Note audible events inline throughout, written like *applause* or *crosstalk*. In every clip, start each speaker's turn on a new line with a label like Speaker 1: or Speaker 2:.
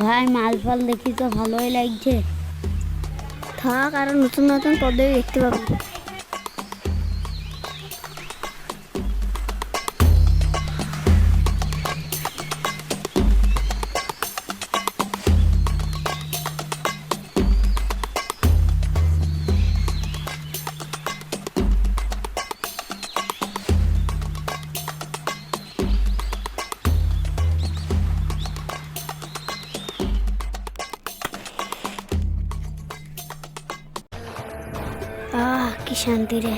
Speaker 1: ভাই মাল ফাল দেখি তো ভালোই লাগছে।
Speaker 2: থাক আর নতুন নতুন পদ্ধতি দেখতে পাবো। আহ কি শান্তি রে।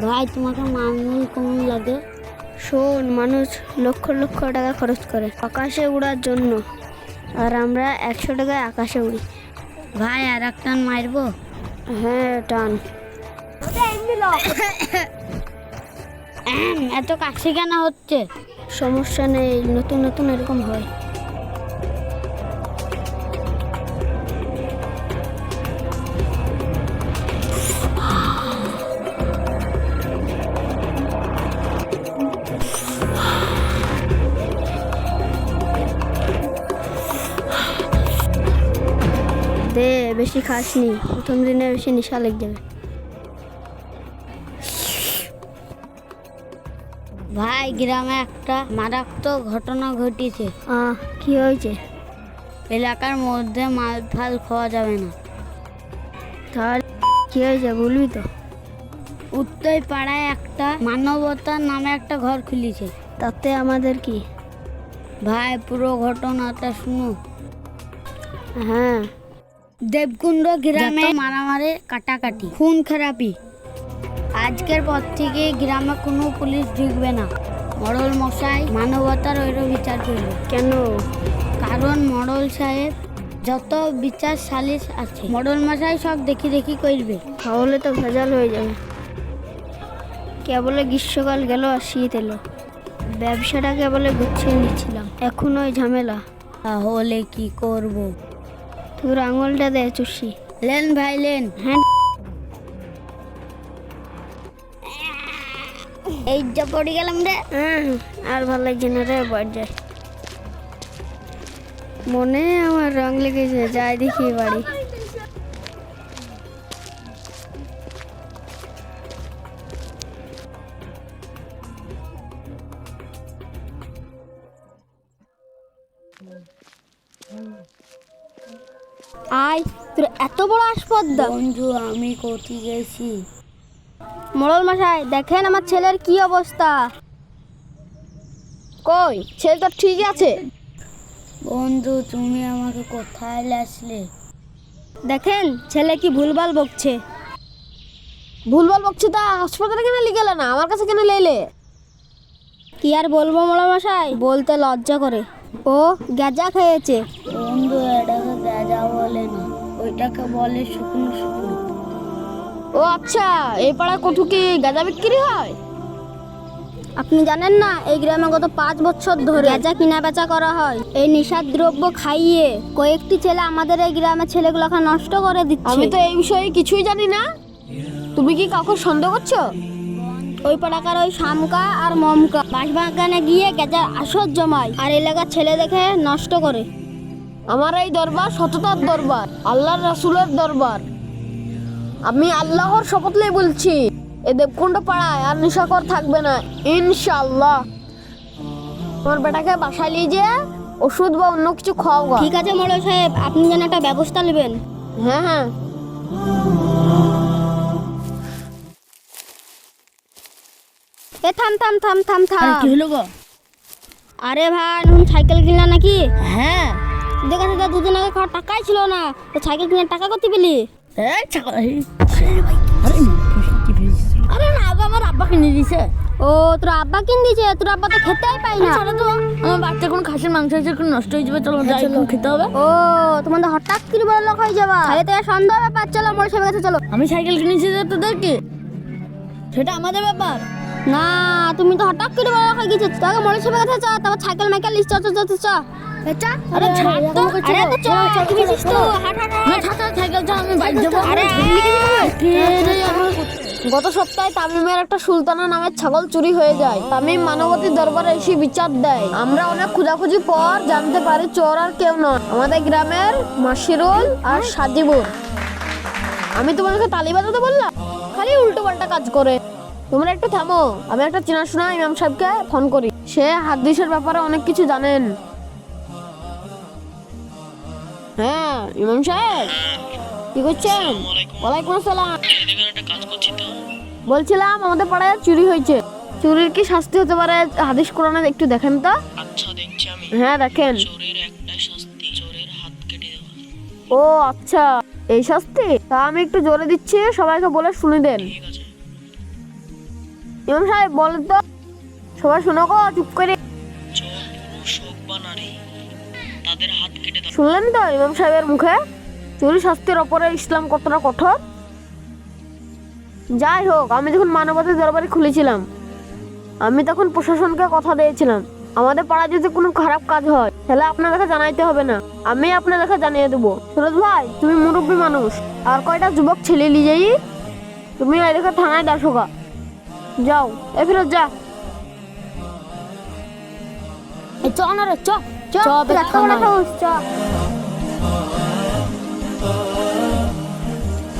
Speaker 1: ভাই তোমাকে মামুল কেমন লাগে?
Speaker 2: শোন মানুষ লক্ষ লক্ষ টাকা খরচ করে আকাশে উড়ার জন্য। আর আমরা একশো টাকায় আকাশে উড়ি।
Speaker 1: ভাই আর একটা মারবো?
Speaker 2: হ্যাঁ টান। *coughs*
Speaker 1: এত কাশি কেন হচ্ছে?
Speaker 2: সমস্যা নেই নতুন নতুন এরকম হয়। দে বেশি খাসনি প্রথম দিনে বেশি নেশা লেগে যাবে।
Speaker 1: ভাই গ্রামে একটা মারাত্মক ঘটনা ঘটেছে।
Speaker 2: কি হয়েছে?
Speaker 1: এলাকার মধ্যে মাল ফাল খাওয়া যাবে না।
Speaker 2: তাহলে কি হয়েছে বলবি তো?
Speaker 1: উত্তর পাড়ায় একটা মানবতার নামে একটা ঘর খুলেছে।
Speaker 2: তাতে আমাদের কি?
Speaker 1: ভাই পুরো ঘটনাটা শুনো।
Speaker 2: হ্যাঁ।
Speaker 1: দেবকুণ্ড গ্রামে মারামারি কাটাকাটি। খুন খারাপি। আজকের পর থেকে গ্রামে কোনো পুলিশ ঢুকবে না। মডল মশাই মানবতার ওইরও বিচার করবে।
Speaker 2: কেন?
Speaker 1: কারণ মডল সাহেব যত বিচার সালিশ আছে মডল মশাই সব দেখি দেখি করবে
Speaker 2: তাহলে তো ভেজাল হয়ে যাবে। কেবলে গ্রীষ্মকাল গেল আর শীত এলো। ব্যবসাটা কেবলে গুছিয়ে নিচ্ছিলাম। এখন ওই ঝামেলা।
Speaker 1: তাহলে কি করব?
Speaker 2: তোর আঙুলটা দে চুষি।
Speaker 1: লেন ভাই লেন।
Speaker 2: হ্যাঁ।
Speaker 1: এই যা পড়ে গেলাম রে।
Speaker 2: হ্যাঁ, আর ভালো লাগছে না রে যাই মনে আমার রং লেগেছে যাই দেখি বাড়ি। আয় তোর এত বড় আসপদ্দা।
Speaker 1: বন্ধু আমি গেছি?
Speaker 2: মোড়ল মশাই দেখেন আমার ছেলের কি অবস্থা। কই ছেলে তো ঠিক আছে।
Speaker 1: বন্ধু তুমি আমাকে কোথায় আসলে
Speaker 2: দেখেন ছেলে কি ভুলভাল বকছে। ভুলভাল বকছে তা হাসপাতালে কেন লিখে না? আমার কাছে কেন লেলে? কি আর বলব মোড়ল মশাই? বলতে লজ্জা করে। ও গ্যাজা খেয়েছে।
Speaker 1: বন্ধু এটাকে বলে না ওইটাকে বলে শুকনো শুকনো।
Speaker 2: ও আচ্ছা এই পাড়ায় কটু কি গাঁজা বিক্রি হয়? আপনি জানেন না এই গ্রামে গত পাঁচ বছর ধরে গাঁজা কিনা বেচা করা হয়। এই নেশার দ্রব্য খাইয়ে কয়েকটি ছেলে আমাদের এই গ্রামের ছেলেগুলোকে নষ্ট করে দিচ্ছে।
Speaker 3: আমি তো এই বিষয়ে কিছুই জানি না। তুমি কি কাউকে সন্দেহ করছ?
Speaker 2: ওই পাড়াকার ওই শামকা আর মমকা বাঁশবাগানে গিয়ে গেজার আসর জমায় আর এলাকার ছেলে দেখে নষ্ট করে।
Speaker 3: আমার এই দরবার সততার দরবার আল্লাহর রাসূলের দরবার। আমি আল্লাহর শপথ নিয়ে বলছি এ দেবকুণ্ড পাড়ায় আর নিশাকর থাকবে না ইনশাল্লাহ আমার বেটাকে বাসায় নিয়ে যেয়ে ওষুধ বা অন্য কিছু খাওয়া
Speaker 2: ঠিক আছে মোড়ল সাহেব আপনি যেন একটা ব্যবস্থা নেবেন।
Speaker 3: হ্যাঁ হ্যাঁ।
Speaker 2: এ থাম থাম থাম থাম থাম।
Speaker 1: কি হলো গো?
Speaker 2: আরে ভাই নতুন সাইকেল কিনলা নাকি?
Speaker 1: হ্যাঁ।
Speaker 2: দেখা যাচ্ছে দুদিন আগে খাওয়ার টাকাই ছিল না। তো সাইকেল কিনার টাকা করতে পেলি?
Speaker 1: আরে না আগে আমার আব্বা কিনে দিছে
Speaker 2: ও তোর আব্বা কিন দিয়েছে? তোর আব্বা তো খেতেই পাই না।
Speaker 1: চলো তো। আমার বাচ্চা কোনো খাসির মাংস আছে কোনো নষ্ট হয়ে যাবে চলো যাই খেতে হবে।
Speaker 2: ও তোমাদের হঠাৎ করে বড় লোক হয়ে যাবা। তাহলে তো সন্দেহ ব্যাপার চলো মোড়ল সাহেবের কাছে চলো।
Speaker 1: আমি সাইকেল কিনেছি যে তোদেরকে? সেটা আমাদের ব্যাপার।
Speaker 2: না তুমি তো হঠাৎ করে বড় হয়ে গেছো তোকে মোড়ল সাহেবের কাছে চল তারপর সাইকেল মাইকেল লিস্ট চ চ চ। চ
Speaker 1: আরে ছাড় তো
Speaker 2: আরে তো চল কি দিছিস তো হাট হাট
Speaker 1: না ছাড় ছাড়, সাইকেল ছাড় আমি বাইক যাব
Speaker 2: আরে
Speaker 1: কে রে আমার
Speaker 3: গত সপ্তাহে তামিমের একটা সুলতানা নামের ছাগল চুরি হয়ে যায় তামিম মানবতী দরবারে এসে বিচার দেয় আমরা অনেক খোঁজাখুঁজি পর জানতে পারি চোর আর কেউ নয় আমাদের গ্রামের মাসিরুল আর সাজিবুর আমি তোমাদেরকে তালি বাজাতে বললাম খালি উল্টো পাল্টা কাজ করে তোমরা একটু থামো আমি একটা চেনাশোনা ইমাম সাহেবকে ফোন করি সে হাদিসের ব্যাপারে অনেক কিছু জানেন হ্যাঁ ইমাম সাহেব কি করছেন? ওয়ালাইকুম আসসালাম। বলছিলাম আমাদের পাড়ায় চুরি হয়েছে। চুরির কি শাস্তি হতে পারে? হাদিস কোরআনে একটু দেখেন তো।
Speaker 4: আচ্ছা দেখছি আমি।
Speaker 3: হ্যাঁ দেখেন।
Speaker 4: চোরের একটাই শাস্তি চোরের হাত কেটে দেওয়া।
Speaker 3: ও আচ্ছা। এই শাস্তি? তা আমি একটু জোরে দিচ্ছি সবাইকে বলে শুনে দেন। ইমাম সাহেব বলেন তো। সবাই শোনো গো চুপ করে।
Speaker 4: চোর পুরুষ হোক বা নারী
Speaker 3: শুনলেন তো ইমাম সাহেবের মুখে? চুরি শাস্তির ওপরে ইসলাম কতটা কঠোর? যাই হোক, আমি যখন মানবতার দরবারে খুলেছিলাম, আমি তখন প্রশাসনকে কথা দিয়েছিলাম, আমাদের পাড়ায় যদি কোনো খারাপ কাজ হয়, তাহলে আপনাদেরকে জানাইতে হবে না। আমি আপনাদেরকে জানিয়ে দেবো। সুরজ ভাই, তুমি মুরব্বী মানুষ, আর কয়টা যুবক ছেলে নিয়ে যাই তুমি এদিকে থানায় দেখো গা। যাও, এ ফিরত যা।
Speaker 1: চ না রে চ চ
Speaker 2: চ